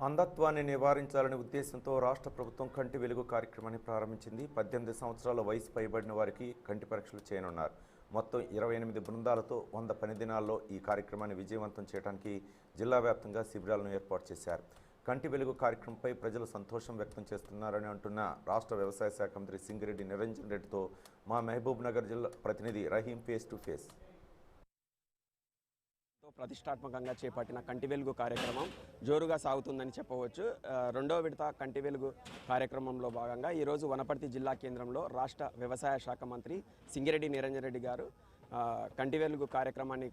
అంధత్వాన్ని నివారించాలనే ఉద్దేశంతో రాష్ట్ర ప్రభుత్వం కంటి వెలుగు కార్యక్రమాన్ని ప్రారంభించింది. పద్దెనిమిది సంవత్సరాల వయసు పైబడిన వారికి కంటి పరీక్షలు చేయనున్నారు. మొత్తం ఇరవై ఎనిమిది బృందాలతో వంద పని దినాల్లో ఈ కార్యక్రమాన్ని విజయవంతం చేయడానికి జిల్లా వ్యాప్తంగా శిబిరాలను ఏర్పాటు చేశారు. కంటి వెలుగు కార్యక్రమంపై ప్రజలు సంతోషం వ్యక్తం చేస్తున్నారని అంటున్న రాష్ట్ర వ్యవసాయ శాఖ మంత్రి సింగిరెడ్డి నిరంజన్ రెడ్డితో మా మహబూబ్ నగర్ జిల్లా ప్రతినిధి రహీం ఫేస్ టు ఫేస్ ప్రతిష్టాత్మకంగా చేపట్టిన కంటి వెలుగు కార్యక్రమం జోరుగా సాగుతుందని చెప్పవచ్చు. రెండో విడత కంటి వెలుగు కార్యక్రమంలో భాగంగా ఈరోజు వనపర్తి జిల్లా కేంద్రంలో రాష్ట్ర వ్యవసాయ శాఖ మంత్రి సింగిరెడ్డి నిరంజన్ రెడ్డి గారు కంటి వెలుగు కార్యక్రమాన్ని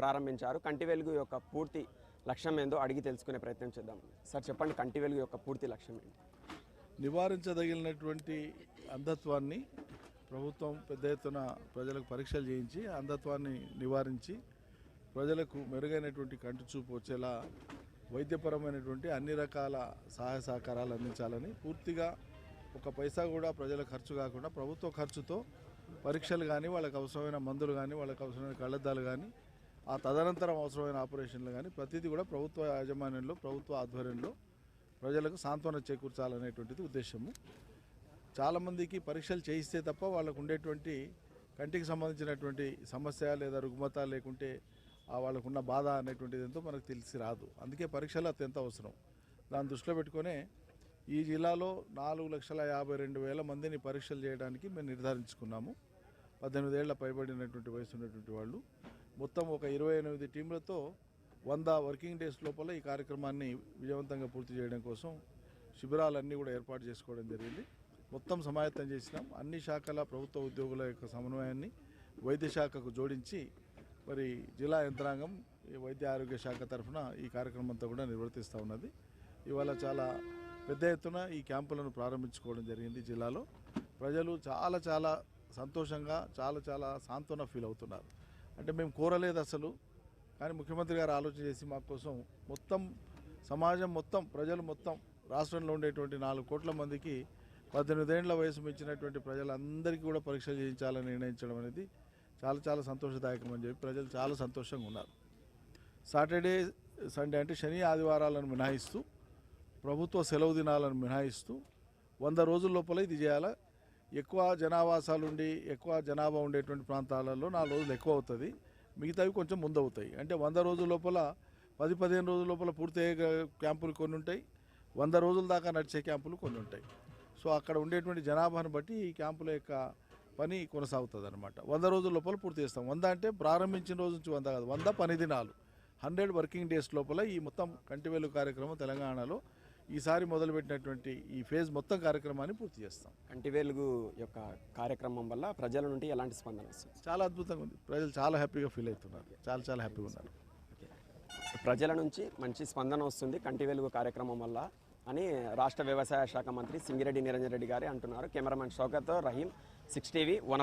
ప్రారంభించారు. కంటి వెలుగు యొక్క పూర్తి లక్ష్యం ఏందో అడిగి తెలుసుకునే ప్రయత్నం చేద్దాం. సార్ చెప్పండి కంటి వెలుగు యొక్క పూర్తి లక్ష్యం ఏంటి? నివారించదగినటువంటి అంధత్వాన్ని ప్రభుత్వం పెద్ద ఎత్తున ప్రజలకు పరీక్షలు చేయించి అంధత్వాన్ని నివారించి ప్రజలకు మెరుగైనటువంటి కంటి చూపు వచ్చేలా వైద్యపరమైనటువంటి అన్ని రకాల సహాయ సహకారాలు అందించాలని పూర్తిగా ఒక పైసా కూడా ప్రజల ఖర్చు కాకుండా ప్రభుత్వ ఖర్చుతో పరీక్షలు కానీ వాళ్ళకి అవసరమైన మందులు కానీ వాళ్ళకి అవసరమైన కళ్ళద్దాలు కానీ ఆ తదనంతరం అవసరమైన ఆపరేషన్లు కానీ ప్రతిదీ కూడా ప్రభుత్వ యాజమాన్యంలో ప్రభుత్వ ఆధ్వర్యంలో ప్రజలకు సాంత్వన చేకూర్చాలనేటువంటిది ఉద్దేశము. చాలామందికి పరీక్షలు చేయిస్తే తప్ప వాళ్ళకు ఉండేటువంటి కంటికి సంబంధించినటువంటి సమస్య లేదా రుగ్మత లేకుంటే వాళ్ళకున్న బాధ అనేటువంటిది ఎంతో మనకు తెలిసి రాదు. అందుకే పరీక్షలు అత్యంత అవసరం. దాన్ని దృష్టిలో పెట్టుకొని ఈ జిల్లాలో నాలుగు లక్షల యాభై రెండు వేల మందిని పరీక్షలు చేయడానికి మేము నిర్ధారించుకున్నాము. పద్దెనిమిది ఏళ్ళ పైబడినటువంటి వయసు ఉన్నటువంటి వాళ్ళు. మొత్తం ఒక ఇరవై ఎనిమిది టీంలతో వంద వర్కింగ్ డేస్ లోపల ఈ కార్యక్రమాన్ని విజయవంతంగా పూర్తి చేయడం కోసం శిబిరాలన్నీ కూడా ఏర్పాటు చేసుకోవడం జరిగింది. మొత్తం సమాయత్తం చేసినాం. అన్ని శాఖల ప్రభుత్వ ఉద్యోగుల యొక్క సమన్వయాన్ని వైద్య శాఖకు జోడించి మరి జిల్లా యంత్రాంగం ఈ వైద్య ఆరోగ్య శాఖ తరఫున ఈ కార్యక్రమం అంతా కూడా నిర్వర్తిస్తూ ఉన్నది. ఇవాళ చాలా పెద్ద ఎత్తున ఈ క్యాంపులను ప్రారంభించుకోవడం జరిగింది జిల్లాలో. ప్రజలు చాలా చాలా సంతోషంగా చాలా చాలా సాంత్వన ఫీల్ అవుతున్నారు. అంటే మేము కోరలేదు అసలు కానీ ముఖ్యమంత్రి గారు ఆలోచన చేసి మా కోసం మొత్తం సమాజం మొత్తం ప్రజలు మొత్తం రాష్ట్రంలో ఉండేటువంటి నాలుగు కోట్ల మందికి పద్దెనిమిదేండ్ల వయసు మించినటువంటి ప్రజలందరికీ కూడా పరీక్షలు చేయించాలని నిర్ణయించడం అనేది చాలా చాలా సంతోషదాయకం అని చెప్పి ప్రజలు చాలా సంతోషంగా ఉన్నారు. సాటర్డే సండే అంటే శని ఆదివారాలను మినహాయిస్తూ ప్రభుత్వ సెలవు దినాలను మినహాయిస్తూ వంద రోజుల లోపల ఇది చేయాలా? ఎక్కువ జనావాసాలు ఉండి ఎక్కువ జనాభా ఉండేటువంటి ప్రాంతాలలో నాలుగు రోజులు ఎక్కువ అవుతుంది. మిగతావి కొంచెం ముందవుతాయి. అంటే వంద రోజుల లోపల పది పదిహేను రోజుల లోపల పూర్తయ్యే క్యాంపులు కొన్ని ఉంటాయి. వంద రోజుల దాకా నడిచే క్యాంపులు కొన్ని ఉంటాయి. సో అక్కడ ఉండేటువంటి జనాభాను బట్టి ఈ క్యాంపుల యొక్క పని కొనసాగుతుంది అనమాట వంద రోజుల లోపల పూర్తి చేస్తాం. వంద అంటే ప్రారంభించిన రోజు నుంచి వంద కాదు వంద పని దినాలు. హండ్రెడ్ వర్కింగ్ డేస్ లోపల ఈ మొత్తం కంటివేలు కార్యక్రమం తెలంగాణలో ఈసారి మొదలుపెట్టినటువంటి ఈ ఫేజ్ మొత్తం కార్యక్రమాన్ని పూర్తి చేస్తాం. కంటి వెలుగు యొక్క కార్యక్రమం వల్ల ప్రజల నుండి ఎలాంటి స్పందన వస్తుంది? చాలా అద్భుతంగా ఉంది. ప్రజలు చాలా హ్యాపీగా ఫీల్ అవుతున్నారు. చాలా చాలా హ్యాపీగా ఉన్నారు. ప్రజల నుంచి మంచి స్పందన వస్తుంది కంటి వెలుగు కార్యక్రమం వల్ల అని రాష్ట్ర వ్యవసాయ శాఖ మంత్రి సింగిరెడ్డి నిరంజన్ రెడ్డి గారే అంటున్నారు. Cameraman Shaukat Rahim Sixty V One